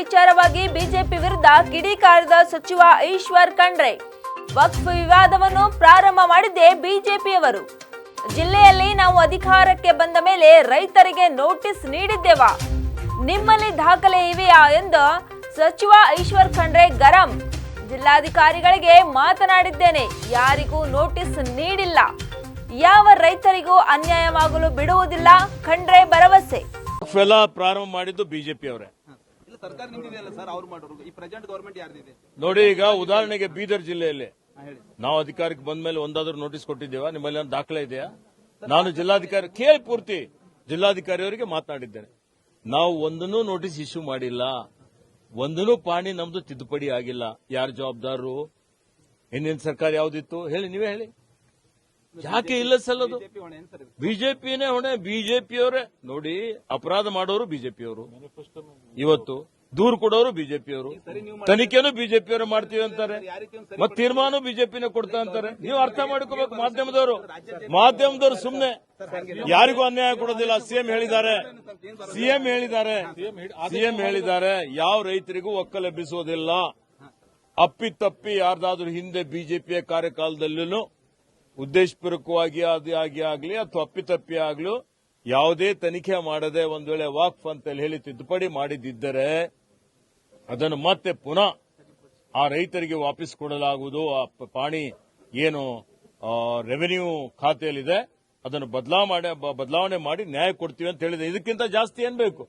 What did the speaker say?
ವಿಚಾರವಾಗಿ ಬಿಜೆಪಿ ವಿರುದ್ಧ ಕಿಡಿಕಾರದ ಸಚಿವ ಈಶ್ವರ್ ಖಂಡ್ರೆ. ವಕ್ಫ್ ವಿವಾದವನ್ನು ಪ್ರಾರಂಭ ಮಾಡಿದ್ದೇ ಬಿಜೆಪಿಯವರು. ಜಿಲ್ಲೆಯಲ್ಲಿ ನಾವು ಅಧಿಕಾರಕ್ಕೆ ಬಂದ ಮೇಲೆ ರೈತರಿಗೆ ನೋಟಿಸ್ ನೀಡಿದ್ದೇವಾ? ನಿಮ್ಮಲ್ಲಿ ದಾಖಲೆ ಇವೆಯಾ ಎಂದು ಸಚಿವ ಈಶ್ವರ್ ಖಂಡ್ರೆ ಗರಂ. ಜಿಲ್ಲಾಧಿಕಾರಿಗಳಿಗೆ ಮಾತನಾಡಿದ್ದೇನೆ, ಯಾರಿಗೂ ನೋಟಿಸ್ ನೀಡಿಲ್ಲ. ಯಾವ ರೈತರಿಗೂ ಅನ್ಯಾಯವಾಗಲು ಬಿಡುವುದಿಲ್ಲ ಖಂಡ್ರೆ ಭರವಸೆ. ಪ್ರಾರಂಭ ಮಾಡಿದ್ದು ಬಿಜೆಪಿ ಅವರೇ ಸರ್ಕಾರ ನಿಂತಿದೆಯಲ್ಲ ಸರ್ ಅವ್ರು ಮಾಡೋರು? ಈ ಪ್ರೆಸೆಂಟ್ ಗೌರ್ಮೆಂಟ್ ಯಾರ್ದಿದೆ? ನೋಡಿ ಈಗ ಉದಾಹರಣೆಗೆ ಬೀದರ್ ಜಿಲ್ಲೆಯಲ್ಲಿ. ನಾವು ಅಧಿಕಾರಕ್ಕೆ ಬಂದ ಮೇಲೆ ಒಂದಾದ್ರೂ ನೋಟಿಸ್ ಕೊಟ್ಟಿದ್ದೇವಾ? ನಿಮ್ಮಲ್ಲಿ ಒಂದು ದಾಖಲೆ ಇದೆಯಾ? ನಾನು ಜಿಲ್ಲಾಧಿಕಾರಿ ಕೇಳಿ ಪೂರ್ತಿ ಜಿಲ್ಲಾಧಿಕಾರಿಯವರಿಗೆ ಮಾತನಾಡಿದ್ದೇನೆ. ನಾವು ಒಂದನ್ನೂ ನೋಟಿಸ್ ಇಶ್ಯೂ ಮಾಡಿಲ್ಲ. ಒಂದನ್ನು ಪಾಣಿ ನಮ್ದು ತಿದ್ದುಪಡಿ ಆಗಿಲ್ಲ. ಯಾರು ಜವಾಬ್ದಾರರು ಹಿಂದಿನ ಸರ್ಕಾರ ಯಾವ್ದಿತ್ತು? ಹೇಳಿ ನೀವೇ ಹೇಳಿ. ಯಾಕೆ ಇಲ್ಲ ಸಲ್ಲದು? ಬಿಜೆಪಿನೇ ಹೊಣೆ. ಬಿಜೆಪಿಯವರೇ. ನೋಡಿ ಅಪರಾಧ ಮಾಡೋರು ಬಿಜೆಪಿಯವರು. ಇವತ್ತು ದೂರು ಕೊಡೋರು ಬಿಜೆಪಿಯವರು. ತನಿಖೆನೂ ಬಿಜೆಪಿಯವರು ಮಾಡ್ತೀವಿ ಅಂತಾರೆ. ಮತ್ತೆ ತೀರ್ಮಾನ ಬಿಜೆಪಿನೇ ಕೊಡ್ತಾ ಅಂತಾರೆ. ನೀವು ಅರ್ಥ ಮಾಡ್ಕೋಬೇಕು ಮಾಧ್ಯಮದವರು. ಮಾಧ್ಯಮದವರು ಸುಮ್ನೆ ಯಾರಿಗೂ ಅನ್ಯಾಯ ಕೊಡೋದಿಲ್ಲ. ಸಿಎಂ ಹೇಳಿದ್ದಾರೆ. ಸಿಎಂ ಹೇಳಿದ್ದಾರೆ. ಸಿಎಂ ಹೇಳಿದ್ದಾರೆ. ಯಾವ ರೈತರಿಗೂ ಒಕ್ಕಲೆಬ್ಬಿಸುವುದಿಲ್ಲ ಅಪ್ಪಿತಪ್ಪಿ ಯಾರ್ದಾದ್ರೂ ಹಿಂದೆ ಬಿಜೆಪಿಯ ಕಾರ್ಯಕಾಲದಲ್ಲೂ ಉದ್ದೇಶಪೂರ್ವಕವಾಗಿ ಅದು ಆಗಿ ಆಗ್ಲಿ ಅಥವಾ ಅಪ್ಪಿತಪ್ಪಿ ಆಗ್ಲೂ ಯಾವುದೇ ತನಿಖೆ ಮಾಡದೆ ಒಂದ್ ವೇಳೆ ವಾಕ್ಫ್ ಅಂತ ಹೇಳಿ ತಿದ್ದುಪಡಿ ಮಾಡಿದ್ದರೆ ಅದನ್ನು ಮತ್ತೆ ಪುನಃ ಆ ರೈತರಿಗೆ ವಾಪಸ್ ಕೊಡಲಾಗುವುದು. ಆ ಪಾಣಿ ಏನು ರೆವೆನ್ಯೂ ಖಾತೆಯಲ್ಲಿದೆ. ಅದನ್ನು ಬದಲಾವಣೆ ಬದಲಾವಣೆ ಮಾಡಿ ನ್ಯಾಯ ಕೊಡ್ತೀವಿ ಅಂತ ಹೇಳಿದೆ. ಇದಕ್ಕಿಂತ ಜಾಸ್ತಿ ಏನ್ ಬೇಕು?